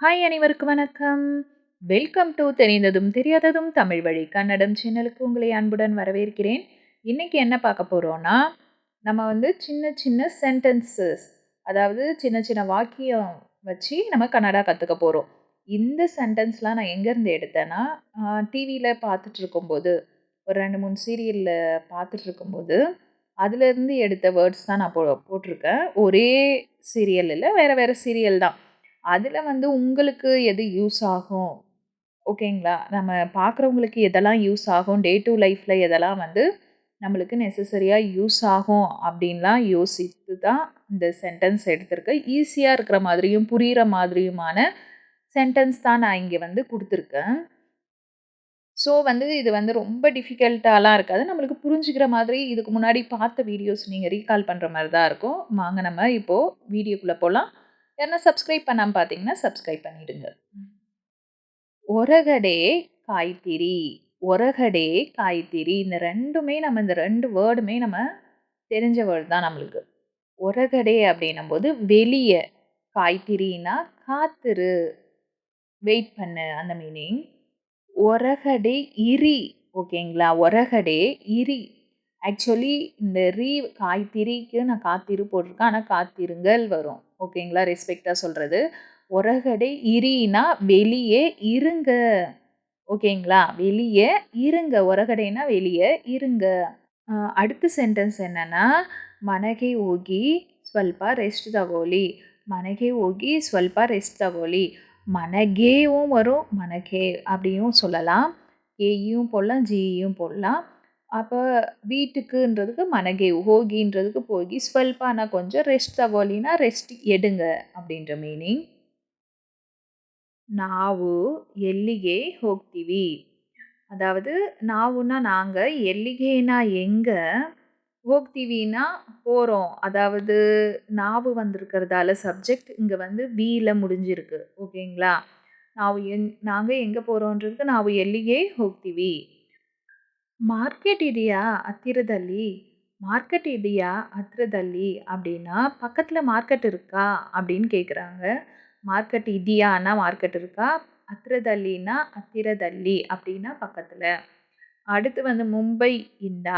Hi அனைவருக்கும் வணக்கம். Welcome to தெரிந்ததும் தெரியாததும் தமிழ் வழி கன்னடம் சேனலுக்கு உங்களை அன்புடன் வரவேற்கிறேன். இன்னைக்கு என்ன பார்க்க போகிறோன்னா நம்ம வந்து சின்ன சின்ன சென்டென்சஸ் அதாவது சின்ன சின்ன வாக்கியம் வச்சு நம்ம கன்னடா கற்றுக்க போகிறோம் இந்த சென்டென்ஸ்லாம் நான் எங்கேருந்து எடுத்தேன்னா டிவியில் பார்த்துட்டு இருக்கும்போது ஒரு ரெண்டு மூணு சீரியலில் பார்த்துட்டு இருக்கும்போது அதுலேருந்து எடுத்த வேர்ட்ஸ் தான் நான் போ போட்டிருக்கேன். ஒரே சீரியல் இல்லை வேறு வேறு சீரியல் தான். அதில் வந்து உங்களுக்கு எது யூஸ் ஆகும்? ஓகேங்களா? நம்ம பார்க்குறவங்களுக்கு எதெல்லாம் யூஸ் ஆகும்? டே டு லைஃப்பில் எதெல்லாம் வந்து நம்மளுக்கு நெசசரியாக யூஸ் ஆகும்? அப்படின்லாம் யோசித்து தான் இந்த சென்டென்ஸ் எடுத்திருக்கேன் ஈஸியாக இருக்கிற மாதிரியும் புரிகிற மாதிரியுமான சென்டென்ஸ் தான் நான் இங்கே வந்து கொடுத்துருக்கேன். ஸோ வந்து இது வந்து ரொம்ப டிஃபிகல்ட்டாலாம் இருக்காது. நம்மளுக்கு புரிஞ்சுக்கிற மாதிரி இதுக்கு முன்னாடி பார்த்த வீடியோஸ் நீங்கள் ரீகால் பண்ணுற மாதிரி தான் இருக்கும். வாங்க நம்ம இப்போது வீடியோக்குள்ளே போகலாம் யாருன்னா சப்ஸ்கிரைப் பண்ணாமல் பார்த்தீங்கன்னா சப்ஸ்கிரைப் பண்ணிவிடுங்க ஒரகடே காய்த்திரி. ஒரகடே காய்த்திரி. இந்த ரெண்டுமே நம்ம இந்த ரெண்டு வேர்டுமே நம்ம தெரிஞ்ச வேர்டு தான் நம்மளுக்கு. ஒரகடே அப்படின்னும் போது வெளியே காய்த்திரின்னா காத்துரு. வெயிட் பண்ணு அந்த மீனிங் ஒரகடே இரி. ஓகேங்களா? ஒரகடே இரி. ஆக்சுவலி இந்த ரீ காய்த்திரிக்கு நான் காத்திரு போட்டிருக்கேன். ஆனால் காத்திருங்கள் வரும். ஓகேங்களா? ரெஸ்பெக்டாக சொல்கிறது ஒரகடை இரினா வெளியே இருங்க. ஓகேங்களா? வெளியே இருங்க. ஒரகடைனா வெளியே இருங்க. அடுத்த சென்டென்ஸ் என்னென்னா மனகை ஓகி ஸ்வல்பா ரெஸ்ட் தகோலி. மனகே ஓகி ஸ்வல்பா ரெஸ்ட் தகோலி. மனகேவும் வரும் மனகே அப்படியும் சொல்லலாம். ஏயும் போடலாம் ஜியும் போடலாம். அப்போ ವೀಟುಕುಂದ್ರದಕ್ಕೆ ಮನೆಗೆ ಹೋಗಿன்றதுக்கு ಹೋಗಿ ಸ್ವಲ್ಪನ ಕೊಂಚ ರೆಸ್ಟ್ ತಗೊಳ್ಳಿನ ರೆಸ್ಟ್ ಎಡುಂಗ அப்படின்ற மீனிங் ನಾವು ಎಲ್ಲಿಗೆ ஹோக்திவி அதாவது நாவுன்னா நாங்கள் எல்லிகேனா எங்கே ಹೋಗ್ತೀವಿன்னா போகிறோம் அதாவது நாவு வந்திருக்கிறதால சப்ஜெக்ட் இங்கே வந்து வீயில் முடிஞ்சிருக்கு. ஓகேங்களா? ನಾವು எங் நாங்கள் எங்கே போகிறோன்றதுக்கு ನಾವು ಎಲ್ಲಿಗೆ ಹೋಗ್ತೀವಿ மார்க்கெட் ಇದೆಯಾ அத்திரதள்ளி மார்க்கெட் இதயா அத்திரதள்ளி அப்படின்னா, பக்கத்தில் மார்க்கெட் இருக்கா?" அப்படின்னு கேட்குறாங்க. மார்க்கெட் இதியான்னா மார்க்கெட் இருக்கா? அத்திரதள்ளின்னா அத்திரதள்ளி அப்படின்னா பக்கத்தில் அடுத்து வந்து மும்பை "ಮುಂಬೈಯಿಂದ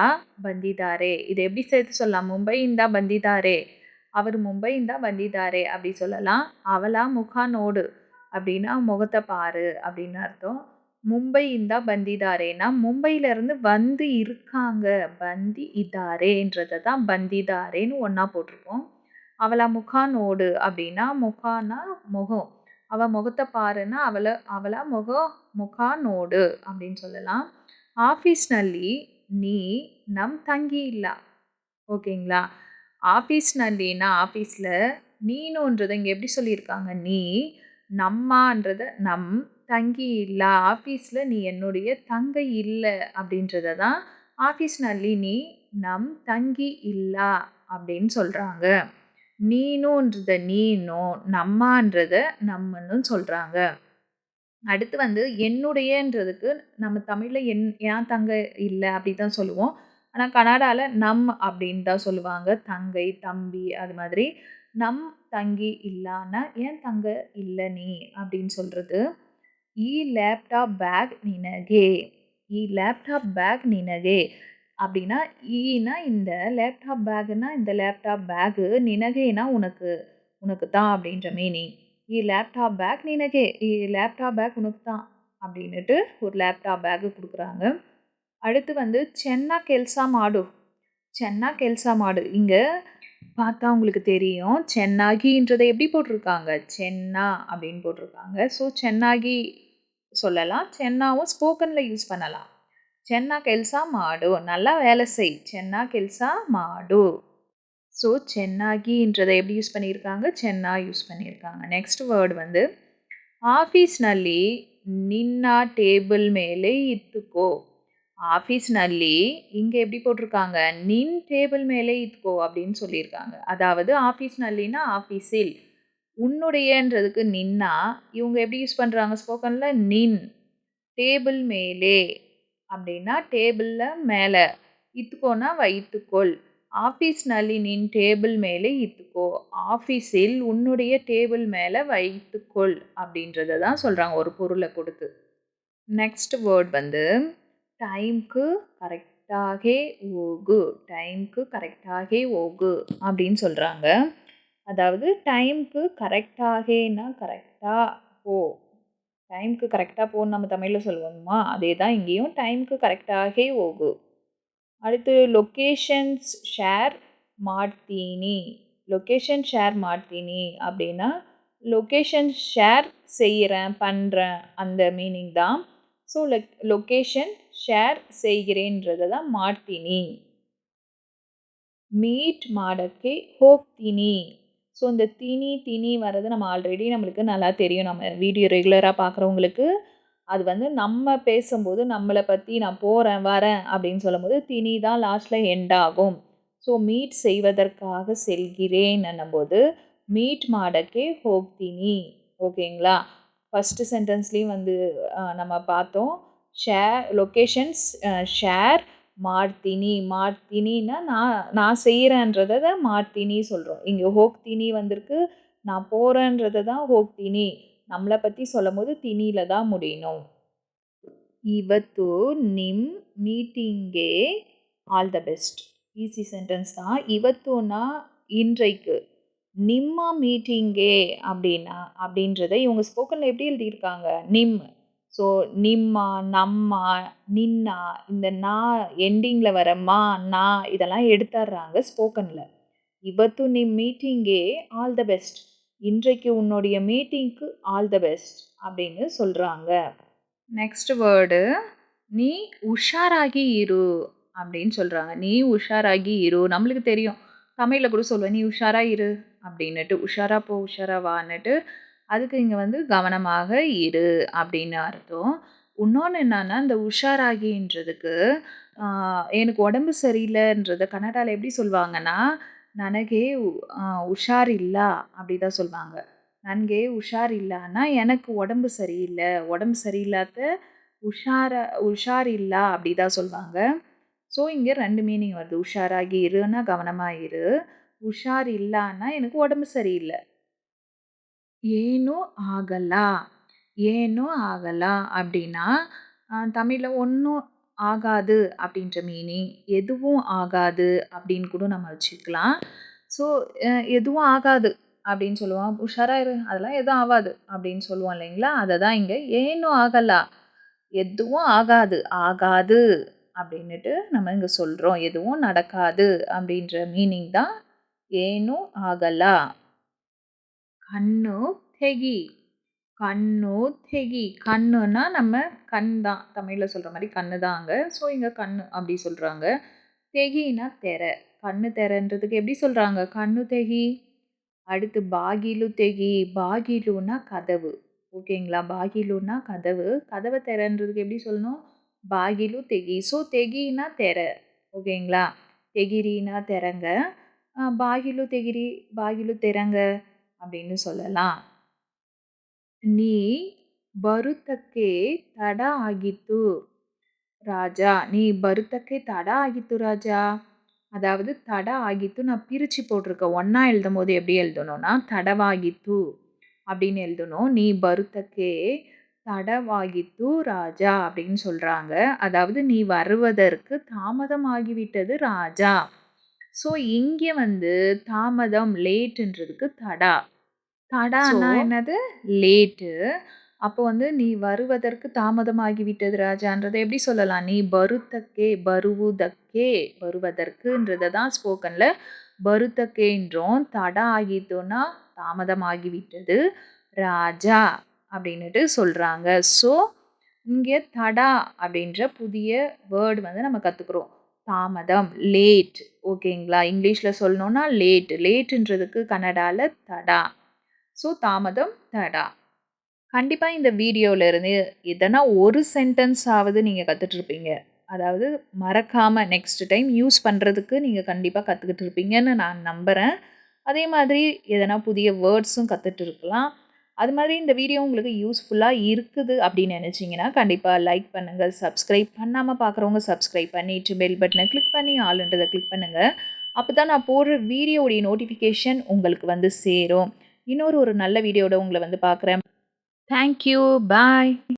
பந்திதாரே இதை எப்படி சேர்த்து சொல்லலாம்? "ಮುಂಬೈಯಿಂದ பந்திதாரே "அவர் மும்பைಯಿಂದ பந்திதாரே அப்படி சொல்லலாம். "ಅವಳ முகா நோடு அப்படின்னா, முகத்தை பாரு" அப்படின்னு அர்த்தம். மும்பை இந்தா பந்திதாரேனா மும்பையிலேருந்து வந்து இருக்காங்க பந்தி இதாரேன்றதை தான் பந்திதாரேன்னு ஒன்றா போட்டிருக்கோம் அவளா முகானோடு அப்படின்னா முகானா முகம் அவள் முகத்தை பாருன்னா அவளை அவளா முகம் முகானோடு அப்படின்னு சொல்லலாம் ಆಫೀಸ್ನಲ್ಲಿ ನೀ ನಮ್ಮ ತಂಗಿ ಇಲ್ಲ ஓகேங்களா ஆஃபீஸ்னல்லினா ஆஃபீஸில் நீனுன்றதை இங்கே எப்படி சொல்லியிருக்காங்க நீ நம்மான்றத நம் தங்கி இல்லை ஆஃபீஸில் நீ என்னுடைய தங்கை இல்லை அப்படின்றத தான் ஆஃபீஸ் நல்லினி நம் தங்கி இல்லா அப்படின்னு சொல்கிறாங்க நீனுன்றத நீனும் நம்மான்றத நம்மன்னு சொல்கிறாங்க அடுத்து வந்து என்னுடையன்றதுக்கு நம்ம தமிழில் என் ஏன் தங்கை இல்லை அப்படி தான் சொல்லுவோம். ஆனால் கனடாவில் நம் அப்படின்னு தான் சொல்லுவாங்க. தங்கை தம்பி அது மாதிரி நம் தங்கி இல்லான்னா ஏன் தங்க இல்லை நீ அப்படின்னு சொல்கிறது ಈ லேப்டாப் பேக் நினகே ಈ லேப்டாப் பேக் நினகே அப்படின்னா ஈனா இந்த லேப்டாப் பேக்குன்னா இந்த லேப்டாப் பேகு நினகேனா உனக்கு உனக்கு தான் அப்படின்ற மீனிங் ஈ லேப்டாப் பேக் நினகே ஈ லேப்டாப் பேக் உனக்கு தான் அப்படின்ட்டு ஒரு லேப்டாப் பேகு கொடுக்குறாங்க அடுத்து வந்து சென்னா கெல்சா மாடு சென்னா கெல்சா மாடு இங்கே பார்த்தா உங்களுக்கு தெரியும் சென்னாகின்றதை எப்படி போட்டிருக்காங்க சென்னா அப்படின்னு போட்டிருக்காங்க ஸோ சென்னாகி சொல்லலாம். சென்னாவும் ஸ்போக்கனில் யூஸ் பண்ணலாம். சென்னா கெல்சா மாடு. நல்லா வேலை செய். சென்னா கெல்சா மாடு. ஸோ சென்னாகின்றதை எப்படி யூஸ் பண்ணியிருக்காங்க? சென்னா யூஸ் பண்ணியிருக்காங்க. நெக்ஸ்ட் வேர்டு வந்து ಆಫೀಸ್ನಲ್ಲಿ ನಿನ್ನ ಟೇಬಲ್ ಮೇಲೆ ಇತ್ತುಕೋ ஆஃபீஸ்ನಲ್ಲಿ இங்கே எப்படி போட்டிருக்காங்க? நின் டேபிள் மேலே இத்துக்கோ அப்படின்னு சொல்லியிருக்காங்க. அதாவது ஆஃபீஸ் நல்லின்னா ஆஃபீஸில். உன்னுடையன்றதுக்கு நின்னா இவங்க எப்படி யூஸ் பண்ணுறாங்க ஸ்போக்கனில் நின். டேபிள் மேலே. அப்படின்னா டேபிளில் மேலே. இத்துக்கோனா வைத்துக்கொள். ஆஃபீஸ் நளினின் டேபிள் மேலே இத்துக்கோ. ஆஃபீஸில் உன்னுடைய டேபிள் மேலே வைத்துக்கொள் அப்படின்றத தான் சொல்கிறாங்க ஒரு பொருளை கொடுத்து. நெக்ஸ்ட் வேர்ட் வந்து டைம்க்கு கரெக்டாகே ஓகு. டைம்க்கு கரெக்டாகே ஓகு அப்படின்னு சொல்கிறாங்க அதாவது டைம்க்கு கரெக்டாகனா கரெக்டாக போ டைம்க்கு கரெக்டாக போன்னு நம்ம தமிழில் சொல்லுவோமா அதே தான் இங்கேயும் டைம்க்கு கரெக்டாக ஓகு அடுத்து லொக்கேஷன்ஸ் ஷேர் ಮಾಡ್ತೀನಿ லொக்கேஷன் ஷேர் ಮಾಡ್ತೀನಿ அப்படின்னா லொக்கேஷன் ஷேர் செய்கிறேன் பண்ணுறேன் அந்த மீனிங் தான் ஸோ லொக் லொக்கேஷன் ஷேர் செய்கிறேன்றதை தான் ಮಾಡ್ತೀನಿ மீட் ಮಾಡಕ್ಕೆ ಹೋಗ್ತೀನಿ ஸோ இந்த தினி தினி வர்றது நம்ம ஆல்ரெடி நம்மளுக்கு நல்லா தெரியும். நம்ம வீடியோ ரெகுலராக பார்க்குறவங்களுக்கு அது வந்து நம்ம பேசும்போது நம்மளை பற்றி நான் போகிறேன் வரேன் அப்படின்னு சொல்லும்போது தினி தான் லாஸ்ட்டில் எண்ட் ஆகும். ஸோ மீட் செய்வதற்காக செல்கிறேன் என்னும்போது மீட் மாடக்கே ஹோப் தினி. ஓகேங்களா ஃபஸ்ட்டு சென்டென்ஸ்லேயும் வந்து நம்ம பார்த்தோம். ஷேர் லொக்கேஷன்ஸ் ஷேர் ಮಾಡ್ತೀನಿ ಮಾಡ್ತಿನಿன்னா நான் நான் செய்கிறேன்றதை தான் மார்த்தினி சொல்கிறோம் இங்கே ஹோக்தினி வந்திருக்கு நான் போகிறேன்றதை தான் ஹோக்தினி. நம்மளை பற்றி சொல்லும் போது தினியில தான் முடியணும். இவத்து நிம் மீட்டிங்கே all the best. Easy sentence தான். ಇವತ್ತುனா இன்றைக்கு நிம்மா மீட்டிங்கே அப்படின்னா அப்படின்றத இவங்க ஸ்போக்கனில் எப்படி எழுதியிருக்காங்க? நிம். ஸோ நிம்மா நம்மா நின்னா இந்த நா எண்டிங்கில் வர மா நா இதெல்லாம் எடுத்துடுறாங்க ஸ்போக்கனில். இவத்து நீ மீட்டிங்கே ஆல் த பெஸ்ட். இன்றைக்கு உன்னுடைய மீட்டிங்க்கு ஆல் த பெஸ்ட் அப்படின்னு சொல்கிறாங்க நெக்ஸ்ட் வேர்டு நீ உஷாராகி இரு அப்படின்னு சொல்கிறாங்க நீ உஷாராகி இரு நம்மளுக்கு தெரியும். தமிழில் கூட சொல்லுவேன் நீ உஷாராக இரு அப்படின்னுட்டு உஷாராக போ உஷாராக வான்னுட்டு அதுக்கு இங்கே வந்து கவனமாக இரு அப்படின்னு அர்த்தம் இன்னொன்று என்னன்னா இந்த உஷாராகின்றதுக்கு ஆஹ், எனக்கு உடம்பு சரியில்லைன்றத கன்னடாவில் எப்படி சொல்லுவாங்கன்னா ನನಗೆ உ- ஆஹ், உஷார் இல்ல அப்படி தான் சொல்லுவாங்க ನನಗೆ உஷார் இல்லைன்னா எனக்கு உடம்பு சரியில்லை உடம்பு சரியில்லாத உஷார உஷார் இல்ல அப்படி தான் சொல்லுவாங்க ஸோ இங்கே ரெண்டு மீனிங் வருது உஷாராகி இருன்னா கவனமாக இரு உஷார் இல்லைன்னா எனக்கு உடம்பு சரியில்லை ஏனோ ஆகலா ஏனோ ஆகலா அப்படின்னா தமிழில் ஒன்றும் ஆகாது அப்படின்ற மீனிங் எதுவும் ஆகாது அப்படின்னு கூட நம்ம வச்சுக்கலாம். ஸோ எதுவும் ஆகாது அப்படின்னு சொல்லுவோம். உஷாரா இரு அதெல்லாம் எதுவும் ஆகாது அப்படின்னு சொல்லுவோம் இல்லைங்களா? அதை தான் இங்கே ஏனும் ஆகலா எதுவும் ஆகாது ஆகாது அப்படின்ட்டு நம்ம இங்கே சொல்கிறோம் எதுவும் நடக்காது அப்படின்ற மீனிங் தான் ஏனும் ஆகலா. கண்ணு தெகி. கண்ணு தெகி. கண்ணுன்னா நம்ம கண் தான். தமிழில் சொல்கிற மாதிரி கண்ணு தான் அங்கே. ஸோ இங்கே கண்ணு அப்படி சொல்கிறாங்க தெகினா தெரை. கண்ணு தெரன்றதுக்கு எப்படி சொல்கிறாங்க கண்ணு தெகி. அடுத்து பாகிலு தெகி. பாகிலுன்னா கதவு. ஓகேங்களா? பாகிலுன்னா கதவு. கதவை தெரன்றதுக்கு எப்படி சொல்லணும்? பாகிலு தெகி. ஸோ தெகினா தெரை. ஓகேங்களா? தெகிரினா தெரங்க. பாகிலு தெகிரி. பாகிலு தெரங்க. அப்படின்னு சொல்லலாம் ನೀ ಬರುತ್ತಕ್ಕೆ ತಡ ಆಗಿತ್ತು ராஜா நீ பருத்தக்கே தட ஆகித்து ராஜா அதாவது தட ஆகித்து நான் பிரித்து போட்டிருக்கேன் ஒன்றா எழுதும் போது எப்படி எழுதணும்னா தடவாகித்து அப்படின்னு எழுதணும் நீ பருத்தக்கே தடவாகித்து ராஜா அப்படின்னு சொல்கிறாங்க அதாவது நீ வருவதற்கு தாமதமாகிவிட்டது ராஜா ஸோ இங்கே வந்து தாமதம் லேட்டுன்றதுக்கு தடா. தடானா So- என்னது? லேட்டு. அப்போ வந்து நீ வருவதற்கு தாமதமாகிவிட்டது ராஜான்றதை எப்படி சொல்லலாம்? நீ பருத்தக்கே பருவுதக்கே வருவதற்குன்றதை தான் ஸ்போக்கனில் பருத்தக்கேன்றோம் தடா ஆகிட்டோன்னா தாமதமாகிவிட்டது ராஜா அப்படின்னுட்டு சொல்கிறாங்க ஸோ இங்கே தடா அப்படின்ற புதிய வேர்டு வந்து நம்ம கற்றுக்குறோம் தாமதம் லேட் ஓகேங்களா? இங்கிலீஷில் சொல்லணும்னா லேட் லேட்டுன்றதுக்கு கன்னடாவில் தடா. ஸோ தாமதம் தடா. கண்டிப்பாக இந்த வீடியோவிலேருந்து எதனா ஒரு சென்டென்ஸ் ஆவது நீங்கள் கற்றுட்ருப்பீங்க அதாவது மறக்காமல் நெக்ஸ்ட் டைம் யூஸ் பண்ணுறதுக்கு நீங்கள் கண்டிப்பாக கற்றுக்கிட்டு இருப்பீங்கன்னு நான் நம்புகிறேன் அதே மாதிரி எதனா புதிய வேர்ட்ஸும் கற்றுட்டு இருக்கலாம் அது மாதிரி இந்த வீடியோ உங்களுக்கு யூஸ்ஃபுல்லாக இருக்குது அப்படின்னு நினச்சிங்கன்னா கண்டிப்பாக லைக் பண்ணுங்கள் சப்ஸ்கிரைப் பண்ணாமல் பார்க்குறவங்க சப்ஸ்கிரைப் பண்ணிட்டு பெல் பட்டனை கிளிக் பண்ணி ஆளுன்றதை கிளிக் பண்ணுங்கள் அப்போ தான் நான் போடுற வீடியோவுடைய நோட்டிஃபிகேஷன் உங்களுக்கு வந்து சேரும். இன்னொரு ஒரு நல்ல வீடியோட உங்களை வந்து பார்க்குறேன் தேங்க்யூ பாய்